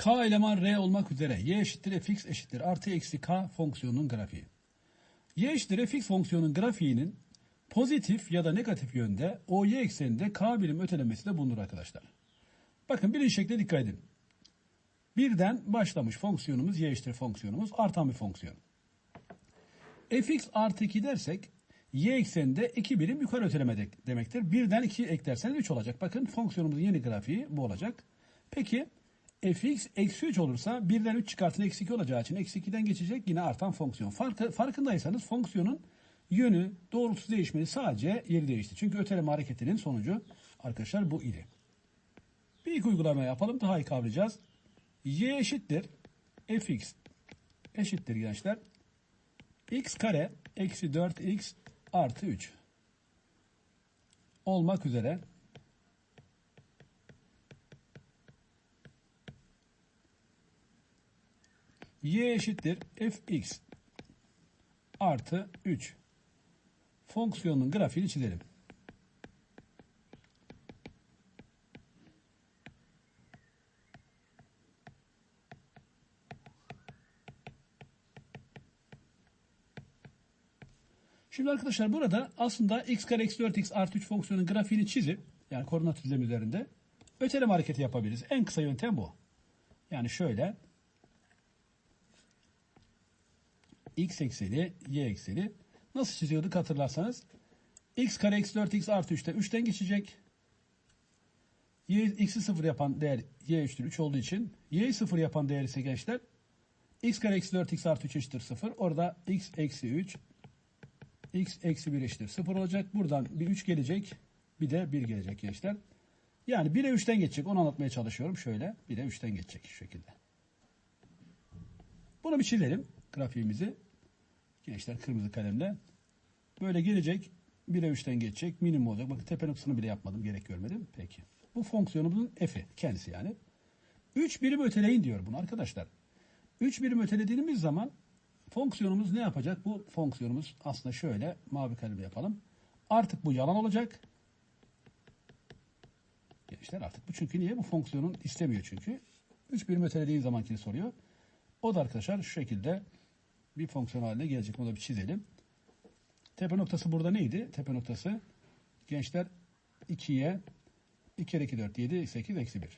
K eleman R olmak üzere y eşittir fx eşittir artı eksi k fonksiyonunun grafiği. y eşittir fx fonksiyonun grafiğinin pozitif ya da negatif yönde OY ekseninde k birim ötelemesi de bulunur arkadaşlar. Bakın birinci şekle dikkat edin. Birden başlamış fonksiyonumuz y eşittir fonksiyonumuz artan bir fonksiyon. fx artı 2 dersek y ekseninde 2 birim yukarı öteleme de- demektir. Birden 2 eklerseniz 3 olacak. Bakın fonksiyonumuzun yeni grafiği bu olacak. Peki fx eksi 3 olursa birden 3 çıkartın eksi 2 olacağı için eksi 2'den geçecek yine artan fonksiyon. Farkı, farkındaysanız fonksiyonun yönü doğrultusu değişmedi sadece yeri değişti. Çünkü öteleme hareketinin sonucu arkadaşlar bu idi. Bir ilk uygulama yapalım daha iyi kavrayacağız. y eşittir fx eşittir gençler x kare eksi 4x artı 3 olmak üzere y eşittir fx artı 3 fonksiyonun grafiğini çizelim. Şimdi arkadaşlar burada aslında x kare eksi 4x artı 3 fonksiyonun grafiğini çizip yani koordinat düzlemi üzerinde öteleme hareketi yapabiliriz. En kısa yöntem bu. Yani şöyle x ekseni, y ekseni nasıl çiziyorduk hatırlarsanız x kare eksi 4x artı 3'te 3'ten geçecek. y x'i 0 yapan değer y eşittir 3 olduğu için y'yi 0 yapan değer ise gençler x kare eksi 4x artı 3 eşittir 0. Orada x eksi 3 x eksi 1 eşittir 0 olacak. Buradan bir 3 gelecek. Bir de 1 gelecek gençler. Yani 1'e 3'ten geçecek. Onu anlatmaya çalışıyorum. Şöyle 1'e 3'ten geçecek şu şekilde. Bunu bir çizelim. Grafiğimizi. Gençler kırmızı kalemle. Böyle gelecek. 1'e 3'ten geçecek. Minimum olacak. Bakın tepe noktasını bile yapmadım. Gerek görmedim. Peki. Bu fonksiyonumuzun f'i. Kendisi yani. 3 birim öteleyin diyor bunu arkadaşlar. 3 birim ötelediğimiz zaman fonksiyonumuz ne yapacak? Bu fonksiyonumuz aslında şöyle mavi kalemle yapalım. Artık bu yalan olacak. Gençler artık bu çünkü niye? Bu fonksiyonun istemiyor çünkü. 3 birim ötelediğin zamankini soruyor. O da arkadaşlar şu şekilde bir fonksiyon haline gelecek. Onu da bir çizelim. Tepe noktası burada neydi? Tepe noktası gençler 2'ye 2 kere 2 4 7 8 eksi 1.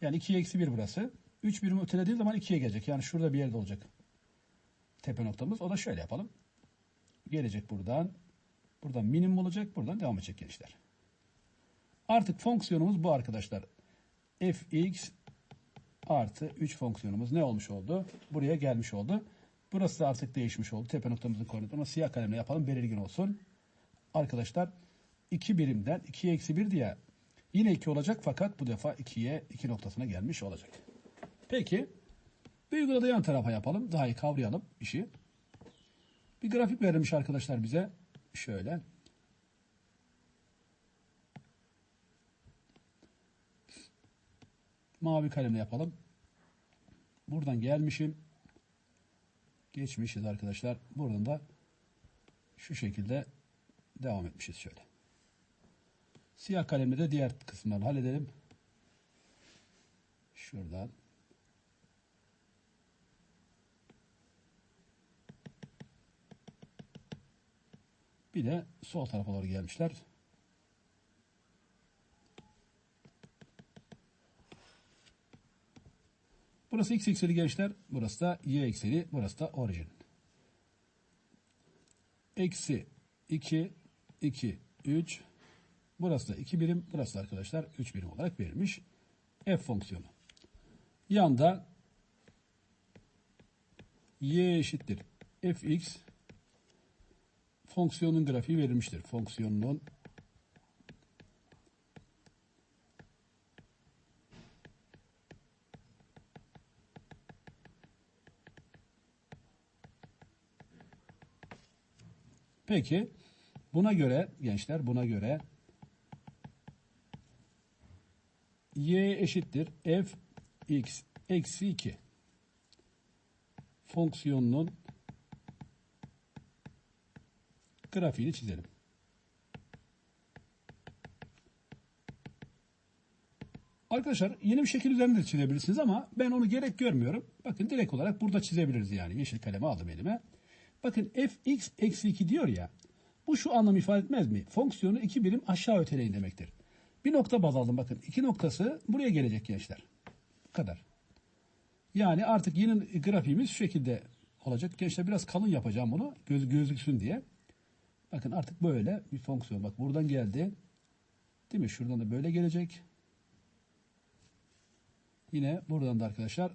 Yani 2'ye eksi 1 burası. 3 birim ötelediği zaman 2'ye gelecek. Yani şurada bir yerde olacak tepe noktamız. O da şöyle yapalım. Gelecek buradan. Buradan minimum olacak. Buradan devam edecek gençler. Artık fonksiyonumuz bu arkadaşlar. fx artı 3 fonksiyonumuz ne olmuş oldu? Buraya gelmiş oldu. Burası da artık değişmiş oldu. Tepe noktamızın koordinatı. Onu siyah kalemle yapalım. Belirgin olsun. Arkadaşlar 2 birimden 2'ye eksi 1 diye yine 2 olacak fakat bu defa 2'ye 2 noktasına gelmiş olacak. Peki bir uygulada yan tarafa yapalım. Daha iyi kavrayalım işi. Bir grafik verilmiş arkadaşlar bize. Şöyle. Mavi kalemle yapalım. Buradan gelmişim. Geçmişiz arkadaşlar. Buradan da şu şekilde devam etmişiz şöyle. Siyah kalemle de diğer kısımları halledelim. Şuradan. Bir de sol tarafa doğru gelmişler. Burası x ekseni gençler. Burası da y ekseni. Burası da orijin. Eksi 2, 2, 3. Burası da 2 birim. Burası da arkadaşlar 3 birim olarak verilmiş. F fonksiyonu. Yanda y eşittir fx fonksiyonun grafiği verilmiştir. Fonksiyonun Peki buna göre gençler buna göre y eşittir f x eksi 2 fonksiyonunun grafiğini çizelim. Arkadaşlar yeni bir şekil üzerinde de çizebilirsiniz ama ben onu gerek görmüyorum. Bakın direkt olarak burada çizebiliriz yani. Yeşil kalemi aldım elime. Bakın fx eksi 2 diyor ya. Bu şu anlam ifade etmez mi? Fonksiyonu iki birim aşağı öteleyin demektir. Bir nokta baz aldım bakın. iki noktası buraya gelecek gençler. Bu kadar. Yani artık yeni grafiğimiz şu şekilde olacak. Gençler biraz kalın yapacağım bunu. Göz, gözüksün diye. Bakın artık böyle bir fonksiyon. Bak buradan geldi. Değil mi? Şuradan da böyle gelecek. Yine buradan da arkadaşlar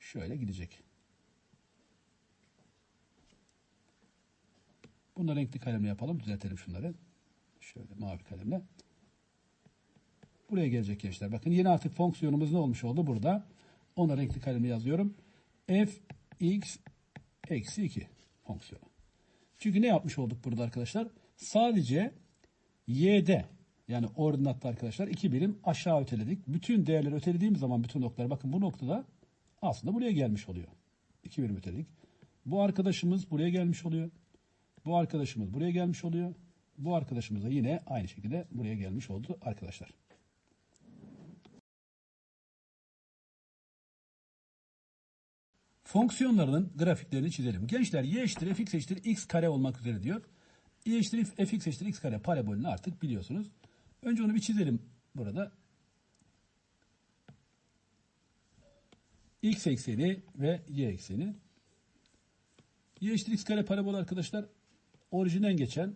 şöyle gidecek. Bunu renkli kalemle yapalım. Düzeltelim şunları. Şöyle mavi kalemle. Buraya gelecek gençler. Bakın yeni artık fonksiyonumuz ne olmuş oldu burada. Ona renkli kalemle yazıyorum. f x eksi 2 fonksiyonu. Çünkü ne yapmış olduk burada arkadaşlar? Sadece y'de yani ordinatta arkadaşlar iki birim aşağı öteledik. Bütün değerleri ötelediğimiz zaman bütün noktalar bakın bu noktada aslında buraya gelmiş oluyor. İki birim öteledik. Bu arkadaşımız buraya gelmiş oluyor. Bu arkadaşımız buraya gelmiş oluyor. Bu arkadaşımız da yine aynı şekilde buraya gelmiş oldu arkadaşlar. Fonksiyonlarının grafiklerini çizelim. Gençler y eşittir fx eşittir x kare olmak üzere diyor. y eşittir fx eşittir x kare parabolünü artık biliyorsunuz. Önce onu bir çizelim burada. x ekseni ve y ekseni. y eşittir x kare parabol arkadaşlar orijinden geçen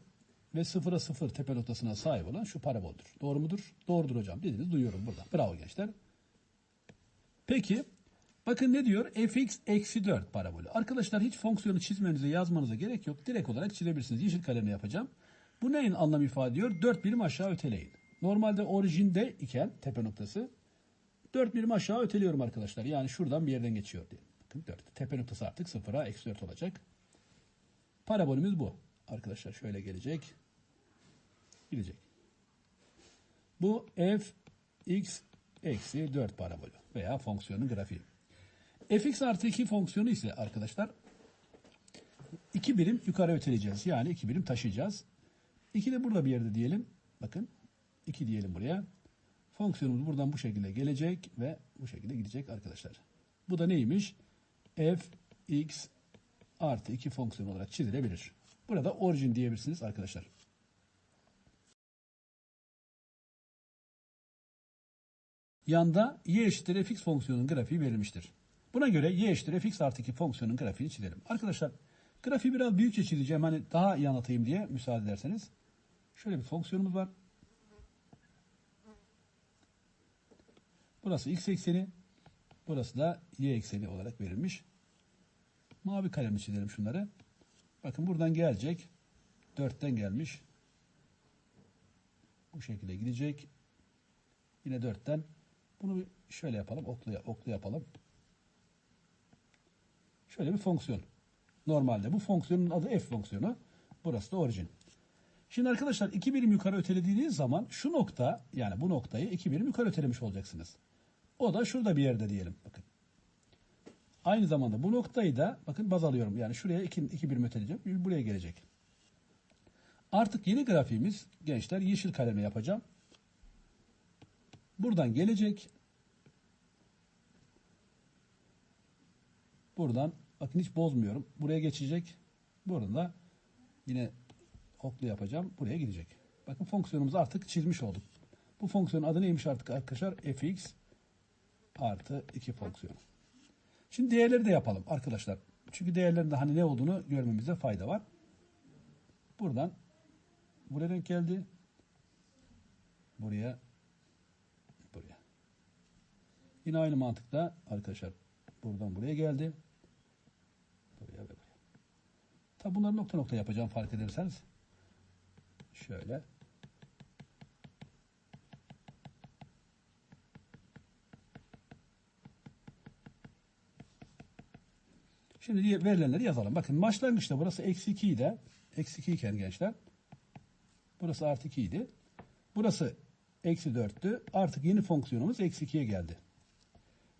ve sıfıra sıfır tepe noktasına sahip olan şu paraboldür. Doğru mudur? Doğrudur hocam dediniz. Duyuyorum burada. Bravo gençler. Peki bakın ne diyor? fx eksi 4 parabolü. Arkadaşlar hiç fonksiyonu çizmenize yazmanıza gerek yok. Direkt olarak çizebilirsiniz. Yeşil kalemle yapacağım. Bu neyin anlam ifade ediyor? 4 birim aşağı öteleyin. Normalde orijinde iken tepe noktası 4 birim aşağı öteliyorum arkadaşlar. Yani şuradan bir yerden geçiyor diye. Bakın 4. Tepe noktası artık sıfıra eksi 4 olacak. Parabolümüz bu. Arkadaşlar şöyle gelecek. Gidecek. Bu f x eksi 4 parabolü veya fonksiyonun grafiği. fx artı 2 fonksiyonu ise arkadaşlar 2 birim yukarı öteleyeceğiz. Yani 2 birim taşıyacağız. 2 de burada bir yerde diyelim. Bakın 2 diyelim buraya. Fonksiyonumuz buradan bu şekilde gelecek ve bu şekilde gidecek arkadaşlar. Bu da neymiş? f x artı 2 fonksiyon olarak çizilebilir. Burada orijin diyebilirsiniz arkadaşlar. Yanda y eşittir fx fonksiyonun grafiği verilmiştir. Buna göre y eşittir fx artı 2 fonksiyonun grafiğini çizelim. Arkadaşlar grafiği biraz büyükçe çizeceğim. Hani daha iyi anlatayım diye müsaade ederseniz. Şöyle bir fonksiyonumuz var. Burası x ekseni. Burası da y ekseni olarak verilmiş. Mavi kalemle çizelim şunları. Bakın buradan gelecek. Dörtten gelmiş. Bu şekilde gidecek. Yine dörtten. Bunu bir şöyle yapalım. Oklu, oklu yapalım. Şöyle bir fonksiyon. Normalde bu fonksiyonun adı f fonksiyonu. Burası da orijin. Şimdi arkadaşlar iki birim yukarı ötelediğiniz zaman şu nokta yani bu noktayı iki birim yukarı ötelemiş olacaksınız. O da şurada bir yerde diyelim. Bakın. Aynı zamanda bu noktayı da bakın baz alıyorum. Yani şuraya iki, iki birim öteleyeceğim. Buraya gelecek. Artık yeni grafiğimiz gençler yeşil kaleme yapacağım. Buradan gelecek. Buradan bakın hiç bozmuyorum. Buraya geçecek. Buradan da yine oklu yapacağım. Buraya gidecek. Bakın fonksiyonumuzu artık çizmiş olduk. Bu fonksiyonun adı neymiş artık arkadaşlar? fx artı 2 fonksiyonu. Şimdi değerleri de yapalım arkadaşlar. Çünkü değerlerin de hani ne olduğunu görmemize fayda var. Buradan buraya denk geldi. Buraya buraya. Yine aynı mantıkla arkadaşlar buradan buraya geldi. Buraya ve buraya. Tabi bunları nokta nokta yapacağım fark ederseniz. Şöyle. Şimdi verilenleri yazalım. Bakın başlangıçta burası eksi 2 idi. Eksi 2 iken gençler. Burası artı 2 idi. Burası eksi 4'tü. Artık yeni fonksiyonumuz eksi 2'ye geldi.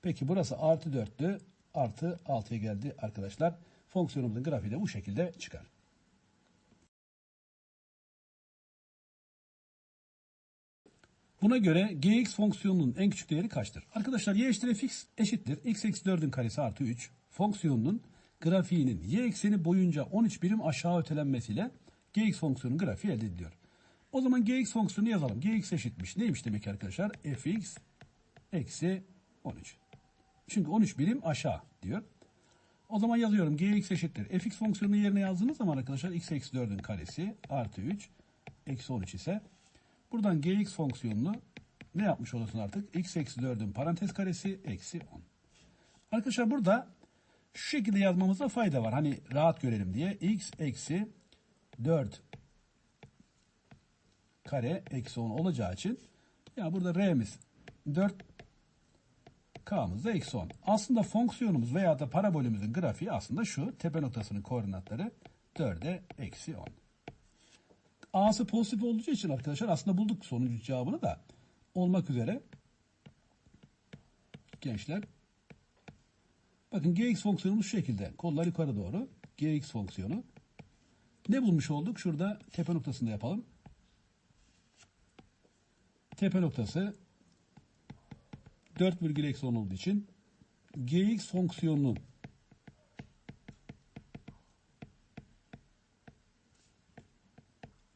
Peki burası artı 4'tü. Artı 6'ya geldi arkadaşlar. Fonksiyonumuzun grafiği de bu şekilde çıkar. Buna göre gx fonksiyonunun en küçük değeri kaçtır? Arkadaşlar y eşittir fx eşittir x eksi 4'ün karesi artı 3 fonksiyonunun grafiğinin y ekseni boyunca 13 birim aşağı ötelenmesiyle gx fonksiyonunun grafiği elde ediliyor. O zaman gx fonksiyonunu yazalım. gx eşitmiş. Neymiş demek arkadaşlar? fx eksi 13. Çünkü 13 birim aşağı diyor. O zaman yazıyorum gx eşittir. fx fonksiyonunu yerine yazdığınız zaman arkadaşlar x eksi 4'ün karesi artı 3 eksi 13 ise buradan gx fonksiyonunu ne yapmış olursun artık? x eksi 4'ün parantez karesi eksi 10. Arkadaşlar burada şu şekilde yazmamızda fayda var. Hani rahat görelim diye x eksi 4 kare eksi 10 olacağı için ya burada r'miz 4 K'mız da eksi 10. Aslında fonksiyonumuz veya da parabolümüzün grafiği aslında şu. Tepe noktasının koordinatları 4'e eksi 10. A'sı pozitif olduğu için arkadaşlar aslında bulduk sonucu cevabını da olmak üzere. Gençler. Bakın gx fonksiyonumuz şu şekilde. Kollar yukarı doğru. gx fonksiyonu. Ne bulmuş olduk? Şurada tepe noktasında yapalım. Tepe noktası 4 virgül eksi 10 olduğu için gx fonksiyonunun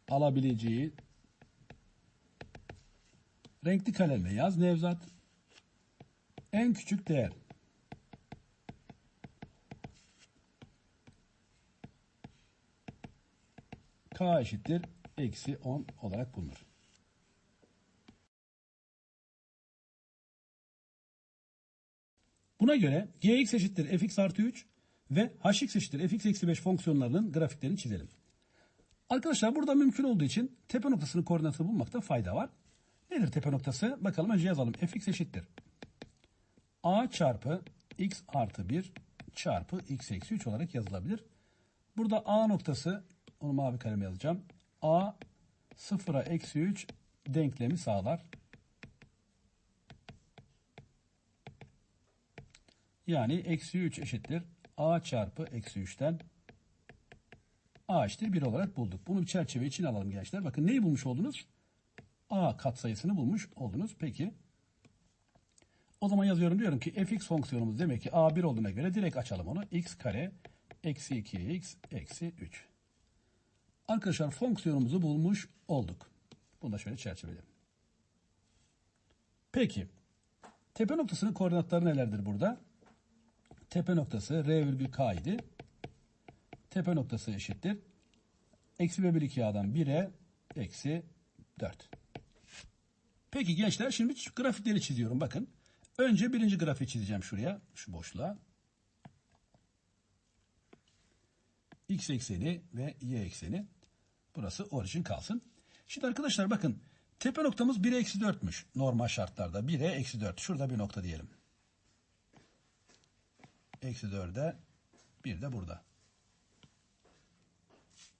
alabileceği renkli kalemle yaz Nevzat en küçük değer k eşittir eksi 10 olarak bulunur. Buna göre gx eşittir fx artı 3 ve hx eşittir fx eksi 5 fonksiyonlarının grafiklerini çizelim. Arkadaşlar burada mümkün olduğu için tepe noktasının koordinatını bulmakta fayda var. Nedir tepe noktası? Bakalım önce yazalım. fx eşittir. a çarpı x artı 1 çarpı x eksi 3 olarak yazılabilir. Burada a noktası, onu mavi kaleme yazacağım. a sıfıra eksi 3 denklemi sağlar. Yani eksi 3 eşittir. A çarpı eksi 3'ten A eşittir 1 olarak bulduk. Bunu bir çerçeve için alalım gençler. Bakın neyi bulmuş oldunuz? A katsayısını bulmuş oldunuz. Peki. O zaman yazıyorum diyorum ki fx fonksiyonumuz demek ki A 1 olduğuna göre direkt açalım onu. x kare eksi 2x eksi 3. Arkadaşlar fonksiyonumuzu bulmuş olduk. Bunu da şöyle çerçeveleyelim. Peki. Tepe noktasının koordinatları nelerdir burada? Tepe noktası R virgül K idi. Tepe noktası eşittir. Eksi ve 1 2 A'dan 1'e eksi 4. Peki gençler şimdi grafikleri çiziyorum. Bakın. Önce birinci grafiği çizeceğim şuraya. Şu boşluğa. X ekseni ve Y ekseni. Burası orijin kalsın. Şimdi arkadaşlar bakın. Tepe noktamız 1'e eksi 4'müş. Normal şartlarda 1'e eksi 4. Şurada bir nokta diyelim. Eksi 4'e bir de burada.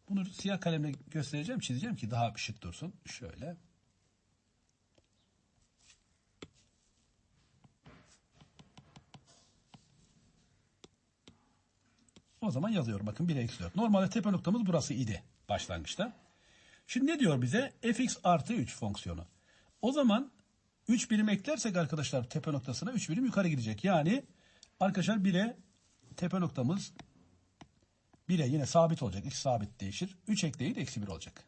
Bunu siyah kalemle göstereceğim, çizeceğim ki daha şık dursun. Şöyle. O zaman yazıyorum. Bakın 1 eksi 4. Normalde tepe noktamız burası idi başlangıçta. Şimdi ne diyor bize? fx artı 3 fonksiyonu. O zaman 3 birim eklersek arkadaşlar tepe noktasına 3 birim yukarı gidecek. Yani arkadaşlar 1'e tepe noktamız 1'e yine sabit olacak. X sabit değişir. 3 ekleyin eksi 1 olacak.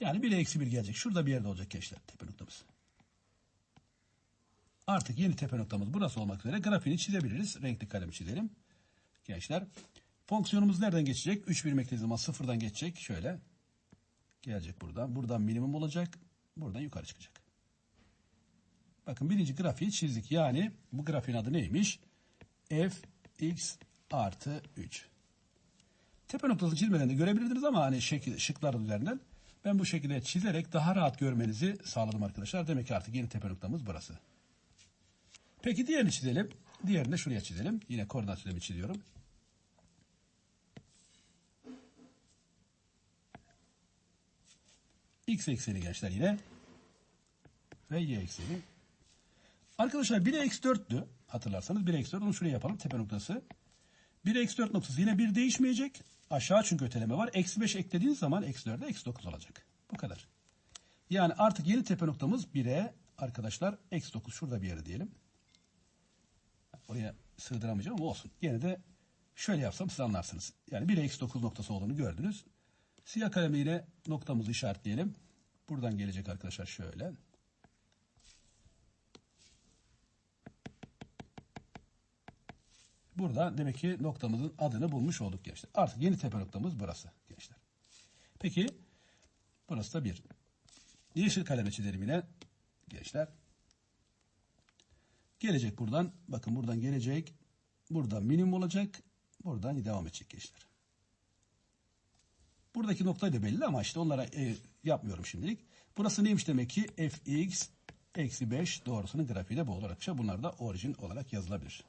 Yani 1'e eksi 1 gelecek. Şurada bir yerde olacak gençler tepe noktamız. Artık yeni tepe noktamız burası olmak üzere grafiğini çizebiliriz. Renkli kalem çizelim. Gençler. Fonksiyonumuz nereden geçecek? 3 birim eklediği zaman sıfırdan geçecek. Şöyle. Gelecek buradan. Buradan minimum olacak. Buradan yukarı çıkacak. Bakın birinci grafiği çizdik. Yani bu grafiğin adı neymiş? f x artı 3. Tepe noktası çizmeden de görebilirdiniz ama hani şekil, şıklar üzerinden ben bu şekilde çizerek daha rahat görmenizi sağladım arkadaşlar. Demek ki artık yeni tepe noktamız burası. Peki diğerini çizelim. Diğerini de şuraya çizelim. Yine koordinat sistemi çiziyorum. X ekseni gençler yine. Ve Y ekseni. Arkadaşlar 1'e eksi 4'tü. Hatırlarsanız 1'e eksi 4. Onu şuraya yapalım. Tepe noktası. 1'e eksi 4 noktası yine 1 değişmeyecek. Aşağı çünkü öteleme var. Eksi 5 eklediğiniz zaman eksi 4'e eksi 9 olacak. Bu kadar. Yani artık yeni tepe noktamız 1'e arkadaşlar eksi 9 şurada bir yere diyelim. Oraya sığdıramayacağım ama olsun. Yine de şöyle yapsam siz anlarsınız. Yani 1'e eksi 9 noktası olduğunu gördünüz. Siyah kalemiyle noktamızı işaretleyelim. Buradan gelecek arkadaşlar şöyle. Burada demek ki noktamızın adını bulmuş olduk gençler. Artık yeni tepe noktamız burası gençler. Peki burası da bir. Yeşil kaleme çizelim yine gençler. Gelecek buradan. Bakın buradan gelecek. Burada minimum olacak. Buradan devam edecek gençler. Buradaki nokta da belli ama işte onlara e, yapmıyorum şimdilik. Burası neymiş demek ki fx eksi 5 doğrusunun grafiği de bu olarak. Bunlar da orijin olarak yazılabilir.